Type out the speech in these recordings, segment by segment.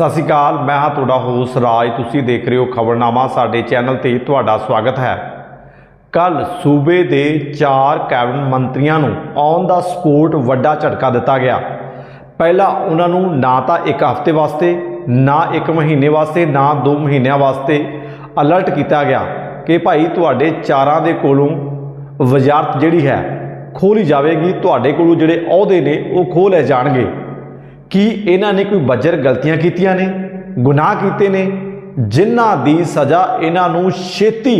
ਸਤਿ ਸ਼੍ਰੀ ਅਕਾਲ, ਮੈਂ ਹਾਂ ਤੁਹਾਡਾ ਹੋਸ ਰਾਜ। ਤੁਸੀਂ ਦੇਖ ਰਹੇ ਹੋ ਖਬਰਨਾਮਾ, ਸਾਡੇ ਚੈਨਲ ਤੇ ਤੁਹਾਡਾ ਸਵਾਗਤ ਹੈ। ਕੱਲ ਸੂਬੇ ਦੇ ਚਾਰ ਕੈਬਨਿਟ ਮੰਤਰੀਆਂ ਨੂੰ ਔਨ ਦਾ ਸਪੋਰਟ ਵੱਡਾ ਝਟਕਾ ਦਿੱਤਾ ਗਿਆ। ਪਹਿਲਾਂ ਉਹਨਾਂ ਨੂੰ ਨਾ ਤਾਂ ਇੱਕ ਹਫ਼ਤੇ ਵਾਸਤੇ, ਨਾ ਇੱਕ ਮਹੀਨੇ ਵਾਸਤੇ, ਨਾ ਦੋ ਮਹੀਨਿਆਂ ਵਾਸਤੇ ਅਲਰਟ ਕੀਤਾ ਗਿਆ ਕਿ ਭਾਈ ਤੁਹਾਡੇ ਚਾਰਾਂ ਦੇ ਕੋਲੋਂ ਵਜ਼ਾਰਤ ਜਿਹੜੀ ਹੈ ਖੋਲੀ ਜਾਵੇਗੀ। ਤੁਹਾਡੇ ਕੋਲੋਂ ਜਿਹੜੇ ਅਹੁਦੇ ਨੇ ਉਹ ਖੋਹ ਲਏ ਜਾਣਗੇ। ਕੀ ਇਹਨਾਂ ਨੇ ਕੋਈ ਬੱਜਰ ਗਲਤੀਆਂ ਕੀਤੀਆਂ ਨੇ, ਗੁਨਾਹ ਕੀਤੇ ਨੇ? ਜਿਨ੍ਹਾਂ ਦੀ ਸਜ਼ਾ ਇਹਨਾਂ ਨੂੰ ਛੇਤੀ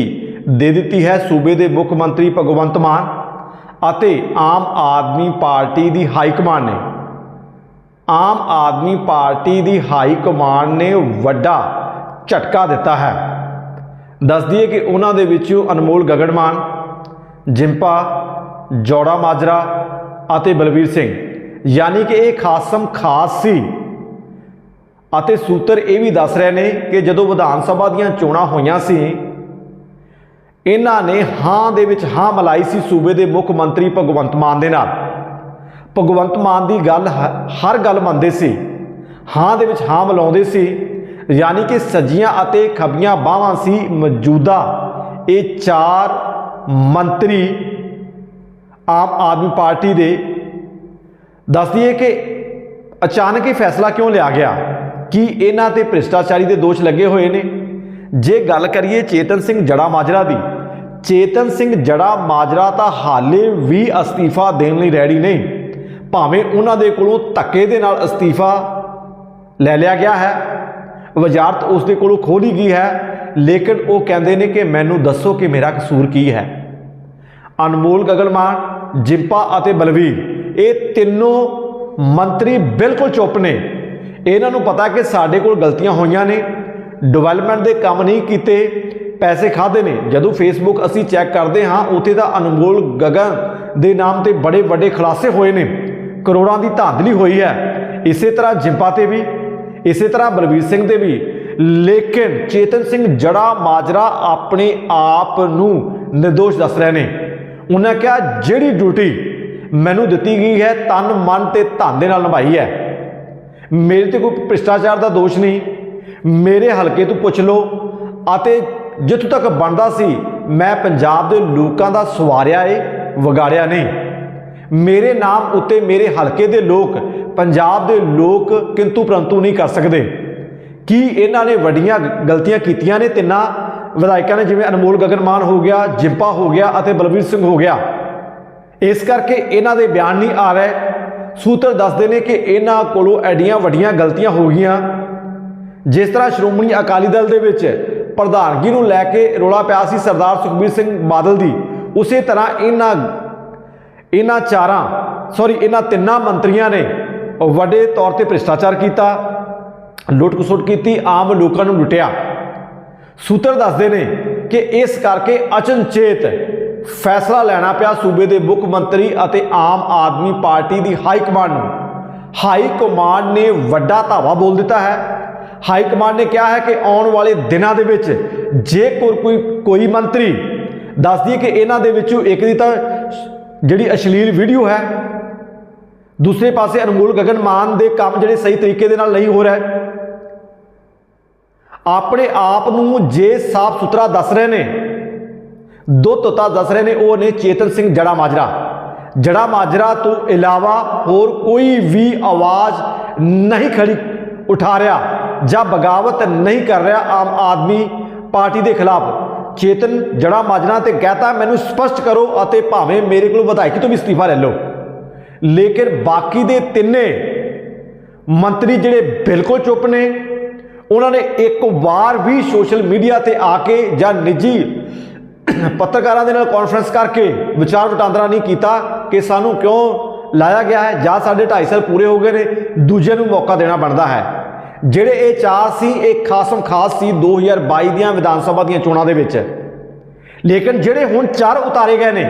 ਦੇ ਦਿੱਤੀ ਹੈ ਸੂਬੇ ਦੇ ਮੁੱਖ ਮੰਤਰੀ ਭਗਵੰਤ ਮਾਨ ਅਤੇ ਆਮ ਆਦਮੀ ਪਾਰਟੀ ਦੀ ਹਾਈ ਕਮਾਂਡ ਨੇ। ਆਮ ਆਦਮੀ ਪਾਰਟੀ ਦੀ ਹਾਈ ਕਮਾਂਡ ਨੇ ਵੱਡਾ ਝਟਕਾ ਦਿੱਤਾ ਹੈ। ਦੱਸ ਦਈਏ ਕਿ ਉਹਨਾਂ ਦੇ ਵਿੱਚੋਂ ਅਨਮੋਲ ਗਗਨਮਾਨ, ਜਿੰਪਾ, ਜੋੜਾ ਮਾਜਰਾ ਅਤੇ ਬਲਵੀਰ ਸਿੰਘ। ਯਾਨੀ ਕਿ ਇਹ ਖਾਸਮ ਖਾਸ ਸੀ। ਅਤੇ ਸੂਤਰ ਇਹ ਵੀ ਦੱਸ ਰਹੇ ਨੇ ਕਿ ਜਦੋਂ ਵਿਧਾਨ ਸਭਾ ਦੀਆਂ ਚੋਣਾਂ ਹੋਈਆਂ ਸੀ, ਇਹਨਾਂ ਨੇ ਹਾਂ ਦੇ ਵਿੱਚ ਹਾਂ ਮਲਾਈ ਸੀ ਸੂਬੇ ਦੇ ਮੁੱਖ ਮੰਤਰੀ ਭਗਵੰਤ ਮਾਨ ਦੇ ਨਾਲ। ਭਗਵੰਤ ਮਾਨ ਦੀ ਗੱਲ ਹ- ਹਰ ਗੱਲ ਮੰਨਦੇ ਸੀ। ਹਾਂ ਦੇ ਵਿੱਚ ਹਾਂ ਮਿਲਾਉਂਦੇ ਸੀ। ਯਾਨੀ ਕਿ ਸੱਜੀਆਂ ਅਤੇ ਖੱਬੀਆਂ ਬਾਹਾਂ ਸੀ ਮੌਜੂਦਾ ਇਹ ਚਾਰ ਮੰਤਰੀ ਆਮ ਆਦਮੀ ਪਾਰਟੀ ਦੇ ਦੱਸ ਦਈਏ ਕਿ ਅਚਾਨਕ ਇਹ ਫੈਸਲਾ ਕਿਉਂ ਲਿਆ ਗਿਆ? ਕੀ ਇਹਨਾਂ ਤੇ ਭ੍ਰਿਸ਼ਟਾਚਾਰੀ ਦੇ ਦੋਸ਼ ਲੱਗੇ ਹੋਏ ਨੇ? ਜੇ ਗੱਲ ਕਰੀਏ ਚੇਤਨ ਸਿੰਘ ਜੜਾ ਮਾਜਰਾ ਦੀ, ਚੇਤਨ ਸਿੰਘ ਜੜਾ ਮਾਜਰਾ ਤਾਂ ਹਾਲੇ ਵੀ ਅਸਤੀਫਾ ਦੇਣ ਲਈ ਰੈਡੀ ਨਹੀਂ। ਭਾਵੇਂ ਉਹਨਾਂ ਦੇ ਕੋਲੋਂ ਧੱਕੇ ਦੇ ਨਾਲ ਅਸਤੀਫਾ ਲੈ ਲਿਆ ਗਿਆ ਹੈ, ਵਜ਼ਾਰਤ ਉਸ ਦੇ ਕੋਲੋਂ ਖੋਲੀ ਗਈ ਹੈ, ਲੇਕਿਨ ਉਹ ਕਹਿੰਦੇ ਨੇ ਕਿ ਮੈਨੂੰ ਦੱਸੋ ਕਿ ਮੇਰਾ ਕਸੂਰ ਕੀ ਹੈ? ਅਨਮੋਲ ਗਗਨਮਾਨ ਜਿੰਪਾ ਅਤੇ ਬਲਵੀਰ। ਇਹ ਤਿੰਨੋਂ ਮੰਤਰੀ ਬਿਲਕੁਲ ਚੁੱਪ ਨੇ। ਇਹਨਾਂ ਨੂੰ ਪਤਾ ਕਿ ਸਾਡੇ ਕੋਲ ਗਲਤੀਆਂ ਹੋਈਆਂ ਨੇ ਡਿਵੈਲਪਮੈਂਟ ਦੇ ਕੰਮ ਨਹੀਂ ਕੀਤੇ, ਪੈਸੇ ਖਾਦੇ ਨੇ। ਜਦੋਂ ਫੇਸਬੁੱਕ ਅਸੀਂ ਚੈੱਕ ਕਰਦੇ ਹਾਂ, ਉੱਥੇ ਤਾਂ ਅਨਮੋਲ ਗਗਨ ਦੇ ਨਾਮ ਤੇ ਬੜੇ ਵੱਡੇ ਖੁਲਾਸੇ ਹੋਏ ਨੇ। ਕਰੋੜਾਂ ਦੀ ਧਾਂਦਲੀ ਹੋਈ ਹੈ। ਇਸੇ ਤਰ੍ਹਾਂ ਜਿੰਪਾ ਤੇ ਵੀ, ਇਸੇ ਤਰ੍ਹਾਂ ਬਲਵੀਰ ਸਿੰਘ ਦੇ ਵੀ। ਲੇਕਿਨ ਚੇਤਨ ਸਿੰਘ ਜੜਾ ਮਾਜਰਾ ਆਪਣੇ ਆਪ ਨੂੰ ਨਿਰਦੋਸ਼ ਦੱਸ ਰਹੇ ਨੇ। ਉਹਨਾਂ ਕਿਹਾ, ਜਿਹੜੀ ਡਿਊਟੀ ਮੈਨੂੰ ਦਿੱਤੀ ਗਈ ਹੈ, ਤਨ, ਮਨ ਤੇ ਧਨ ਦੇ ਨਾਲ ਨਿਭਾਈ ਹੈ। ਮੇਰੇ ਤੇ ਕੋਈ ਭ੍ਰਿਸ਼ਟਾਚਾਰ ਦਾ ਦੋਸ਼ ਨਹੀਂ। ਮੇਰੇ ਹਲਕੇ ਤੋਂ ਪੁੱਛ ਲਓ। ਅਤੇ ਜਿੱਥੋਂ ਤੱਕ ਬਣਦਾ ਸੀ, ਮੈਂ ਪੰਜਾਬ ਦੇ ਲੋਕਾਂ ਦਾ ਸਵਾਰਿਆ ਏ, ਵਿਗਾੜਿਆ ਨਹੀਂ। ਮੇਰੇ ਨਾਮ ਉੱਤੇ ਮੇਰੇ ਹਲਕੇ ਦੇ ਲੋਕ, ਪੰਜਾਬ ਦੇ ਲੋਕ ਕਿੰਤੂ ਪਰੰਤੂ ਨਹੀਂ ਕਰ ਸਕਦੇ। ਕੀ ਇਹਨਾਂ ਨੇ ਵੱਡੀਆਂ ਗ- ਗਲਤੀਆਂ ਕੀਤੀਆਂ ਨੇ? ਤਿੰਨਾਂ ਵਿਧਾਇਕਾਂ ਨੇ ਜਿਵੇਂ ਅਨਮੋਲ ਗਗਨਮਾਨ ਹੋ ਗਿਆ, ਜਿੰਪਾ ਹੋ ਗਿਆ ਅਤੇ ਬਲਵੀਰ ਸਿੰਘ ਹੋ ਗਿਆ। ਇਸ ਕਰਕੇ ਇਹਨਾਂ ਦੇ ਬਿਆਨ ਨਹੀਂ ਆ ਰਹੇ। ਸੂਤਰ ਦੱਸਦੇ ਨੇ ਕਿ ਇਹਨਾਂ ਕੋਲੋਂ ਐਡੀਆਂ ਵੱਡੀਆਂ ਗਲਤੀਆਂ ਹੋ ਗਈਆਂ। ਜਿਸ ਤਰ੍ਹਾਂ ਸ਼੍ਰੋਮਣੀ ਅਕਾਲੀ ਦਲ ਦੇ ਵਿੱਚ ਪ੍ਰਧਾਨਗੀ ਨੂੰ ਲੈ ਕੇ ਰੋਲਾ ਪਿਆ ਸੀ ਸਰਦਾਰ ਸੁਖਬੀਰ ਸਿੰਘ ਬਾਦਲ ਦੀ, ਉਸੇ ਤਰ੍ਹਾਂ ਇਹਨਾਂ ਇਹਨਾਂ ਚਾਰਾਂ ਸੌਰੀ ਇਹਨਾਂ ਤਿੰਨਾਂ ਮੰਤਰੀਆਂ ਨੇ ਵੱਡੇ ਤੌਰ ਤੇ ਭ੍ਰਿਸ਼ਟਾਚਾਰ ਕੀਤਾ ਲੁੱਟ ਖਸੁੱਟ ਕੀਤੀ, ਆਮ ਲੋਕਾਂ ਨੂੰ ਲੁੱਟਿਆ। ਸੂਤਰ ਦੱਸਦੇ ਨੇ ਕਿ ਇਸ ਕਰਕੇ ਅਚਨਚੇਤ ਫੈਸਲਾ ਲੈਣਾ ਪਿਆ ਸੂਬੇ ਦੇ ਮੁੱਖ ਮੰਤਰੀ ਅਤੇ ਆਮ ਆਦਮੀ ਪਾਰਟੀ ਦੀ ਹਾਈ ਕਮਾਂਡ ਨੂੰ। ਹਾਈ ਕਮਾਂਡ ਨੇ ਵੱਡਾ ਧਾਵਾ ਬੋਲ ਦਿੱਤਾ ਹੈ। ਹਾਈ ਕਮਾਂਡ ਨੇ ਕਿਹਾ ਹੈ ਕਿ ਆਉਣ ਵਾਲੇ ਦਿਨਾਂ ਦੇ ਵਿੱਚ ਜੇ ਕੋਈ ਕੋਈ ਕੋਈ ਮੰਤਰੀ ਦੱਸਦੀ ਹੈ ਕਿ ਇਹਨਾਂ ਦੇ ਵਿੱਚੋਂ ਇੱਕ ਦੀ ਤਾਂ ਜਿਹੜੀ ਅਸ਼ਲੀਲ ਵੀਡੀਓ ਹੈ, ਦੂਸਰੇ ਪਾਸੇ ਅਨਮੋਲ ਗਗਨ ਮਾਨ ਦੇ ਕੰਮ ਜਿਹੜੇ ਸਹੀ ਤਰੀਕੇ ਦੇ ਨਾਲ ਨਹੀਂ ਹੋ ਰਿਹਾ। ਆਪਣੇ ਆਪ ਨੂੰ ਜੇ ਸਾਫ਼ ਸੁਥਰਾ ਦੱਸ ਰਹੇ ਨੇ ਦੋ ਤੋਤਾ ਦੱਸ ਰਹੇ ਨੇ, ਉਹ ਨੇ ਚੇਤਨ ਸਿੰਘ ਜੜਾ ਮਾਜਰਾ। ਜੜਾ ਮਾਜਰਾ ਤੋਂ ਇਲਾਵਾ ਹੋਰ ਕੋਈ ਵੀ ਆਵਾਜ਼ ਨਹੀਂ ਖੜੀ, ਉਠਾ ਰਿਹਾ ਜਾਂ ਬਗਾਵਤ ਨਹੀਂ ਕਰ ਰਿਹਾ ਆਮ ਆਦਮੀ ਪਾਰਟੀ ਦੇ ਖਿਲਾਫ। ਚੇਤਨ ਜੜਾ ਮਾਜਰਾ ਤੇ ਕਹਤਾ, ਮੈਨੂੰ ਸਪਸ਼ਟ ਕਰੋ ਅਤੇ ਭਾਵੇਂ ਮੇਰੇ ਕੋਲ ਵਿਧਾਇਕੀ ਤੋਂ ਵੀ ਅਸਤੀਫਾ ਲੈ ਲਓ। ਲੇਕਿਨ ਬਾਕੀ ਦੇ ਤਿੰਨੇ ਮੰਤਰੀ ਜਿਹੜੇ ਬਿਲਕੁਲ ਚੁੱਪ ਨੇ, ਉਹਨਾਂ ਨੇ ਇੱਕ ਵਾਰ ਵੀ ਸੋਸ਼ਲ ਮੀਡੀਆ ਤੇ ਆ ਕੇ ਜਾਂ ਨਿੱਜੀ ਪੱਤਰਕਾਰਾਂ ਦੇ ਨਾਲ ਕਾਨਫਰੰਸ ਕਰਕੇ ਵਿਚਾਰ ਵਟਾਂਦਰਾ ਨਹੀਂ ਕੀਤਾ ਕਿ ਸਾਨੂੰ ਕਿਉਂ ਲਾਇਆ ਗਿਆ ਹੈ, ਜਾਂ ਸਾਡੇ 2.5 ਸਾਲ ਪੂਰੇ ਹੋ ਗਏ ਨੇ ਦੂਜੇ ਨੂੰ ਮੌਕਾ ਦੇਣਾ ਬਣਦਾ ਹੈ। ਜਿਹੜੇ ਇਹ ਚਾਰ ਸੀ, ਇਹ ਖਾਸਮ ਖਾਸ ਸੀ 2022 ਦੀਆਂ ਵਿਧਾਨ ਸਭਾ ਦੀਆਂ ਚੋਣਾਂ ਦੇ ਵਿੱਚ। ਲੇਕਿਨ ਜਿਹੜੇ ਹੁਣ ਚਾਰ ਉਤਾਰੇ ਗਏ ਨੇ,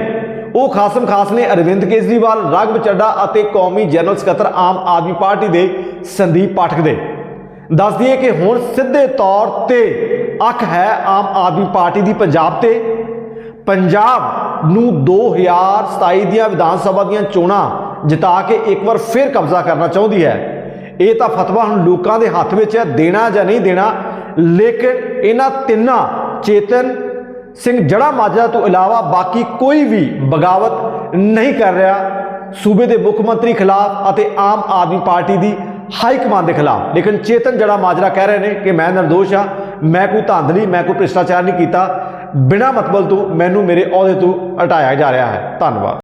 ਉਹ ਖਾਸਮ ਖਾਸ ਨੇ ਅਰਵਿੰਦ ਕੇਜਰੀਵਾਲ, ਰਾਘਵ ਚੱਡਾ ਅਤੇ ਕੌਮੀ ਜਨਰਲ ਸਕੱਤਰ ਆਮ ਆਦਮੀ ਪਾਰਟੀ ਦੇ ਸੰਦੀਪ ਪਾਠਕ ਦੇ। ਦੱਸ ਦਈਏ ਕਿ ਹੁਣ ਸਿੱਧੇ ਤੌਰ ਤੇ ਅੱਖ ਹੈ ਆਮ ਆਦਮੀ ਪਾਰਟੀ ਦੀ ਪੰਜਾਬ ਤੇ। ਪੰਜਾਬ ਨੂੰ 2027 ਦੀਆਂ ਵਿਧਾਨ ਸਭਾ ਦੀਆਂ ਚੋਣਾਂ ਜਿਤਾ ਕੇ ਇੱਕ ਵਾਰ ਫਿਰ ਕਬਜ਼ਾ ਕਰਨਾ ਚਾਹੁੰਦੀ ਹੈ। ਇਹ ਤਾਂ ਫਤਵਾ ਹੁਣ ਲੋਕਾਂ ਦੇ ਹੱਥ ਵਿੱਚ ਹੈ, ਦੇਣਾ ਜਾਂ ਨਹੀਂ ਦੇਣਾ। ਲੇਕਿਨ ਇਹਨਾਂ ਤਿੰਨਾਂ ਚੇਤਨ ਸਿੰਘ ਜੜਾ ਮਾਜਰਾ ਤੋਂ ਇਲਾਵਾ ਬਾਕੀ ਕੋਈ ਵੀ ਬਗਾਵਤ ਨਹੀਂ ਕਰ ਰਿਹਾ। ਸੂਬੇ ਦੇ ਮੁੱਖ ਮੰਤਰੀ ਖਿਲਾਫ ਅਤੇ ਆਮ ਆਦਮੀ ਪਾਰਟੀ ਦੀ ਹਾਈ ਕਮਾਂਡ ਦੇ ਖਿਲਾਫ। ਲੇਕਿਨ ਚੇਤਨ ਜੜਾ ਮਾਜਰਾ ਕਹਿ ਰਹੇ ਨੇ ਕਿ ਮੈਂ ਨਿਰਦੋਸ਼ ਹਾਂ, ਮੈਂ ਕੋਈ ਧਾਂਦਲੀ ਮੈਂ ਕੋਈ ਭ੍ਰਿਸ਼ਟਾਚਾਰ ਨਹੀਂ ਕੀਤਾ। ਬਿਨਾਂ ਮਤਲਬ ਤੋਂ ਮੈਨੂੰ ਮੇਰੇ ਅਹੁਦੇ ਤੋਂ ਹਟਾਇਆ ਜਾ ਰਿਹਾ ਹੈ। ਧੰਨਵਾਦ।